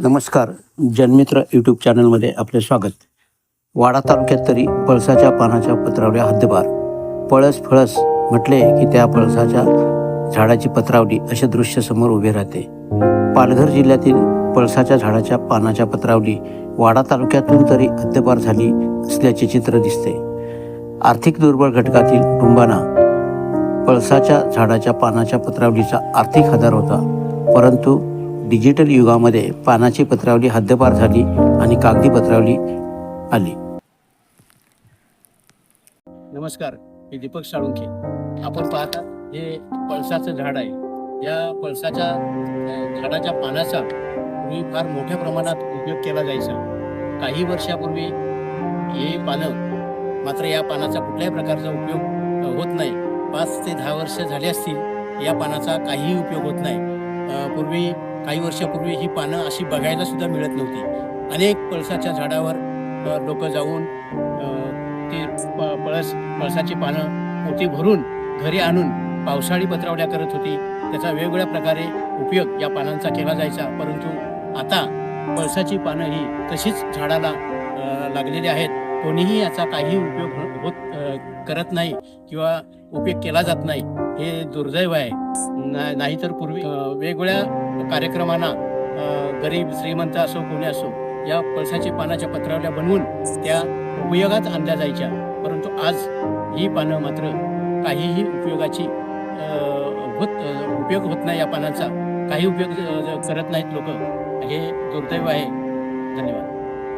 नमस्कार. जनमित्र यूट्यूब चॅनलमध्ये आपले स्वागत. वाडा तालुक्यात तरी पळसाच्या पानाच्या पत्रावल्या हद्दपार. पळस फळस म्हटले की त्या पळसाच्या झाडाची पत्रावली असे दृश्य समोर उभे राहते. पालघर जिल्ह्यातील पळसाच्या झाडाच्या पानाच्या पत्रावली वाडा तालुक्यातून तरी हद्दपार झाली असल्याचे चित्र दिसते. आर्थिक दुर्बल घटकातील कुटुंबांना पळसाच्या झाडाच्या पानाच्या पत्रावलीचा आर्थिक आधार होता. परंतु डिजिटल युगामध्ये पानाची पत्रावली हद्दपार झाली आणि कागदी पत्रावली आली. नमस्कार मी दीपक साळुंखे. आपण पाहता हे पळसाचं झाड आहे. या पळसाच्या झाडाच्या पानाचा पूर्वी फार मोठ्या प्रमाणात उपयोग केला जायचा. काही वर्षापूर्वी हे पानं मात्र या पानाचा कुठल्याही प्रकारचा उपयोग होत नाही. पाच ते दहा वर्ष झाली असतील या पानाचा काहीही उपयोग होत नाही. पूर्वी काही वर्षापूर्वी ही पानं अशी बघायला सुद्धा मिळत नव्हती. अनेक पळसाच्या झाडावर लोक जाऊन ते प- पळस पळसाची पानं मोठी भरून घरी आणून पावसाळी पत्रावड्या करत होती. त्याचा वेगवेगळ्या प्रकारे उपयोग या पानांचा केला जायचा. परंतु आता पळसाची पानं ही तशीच झाडाला लागलेली आहेत. कोणीही याचा काही उपयोग हो- होत करत नाही किंवा उपयोग केला जात नाही. हे दुर्दैव आहे. ना- नाहीतर पूर्वी. वेगवेगळ्या कार्यक्रमांना गरीब श्रीमंत असो कोणी असो या पळसाची पानाच्या पत्रावल्या बनवून त्या उपयोगात आणल्या जायच्या. परंतु आज ही पानं मात्र काहीही उपयोगाची होत उपयोग होत नाही या पानांचा. काही उपयोग करत नाहीत लोक. हे दुर्दैव आहे. धन्यवाद.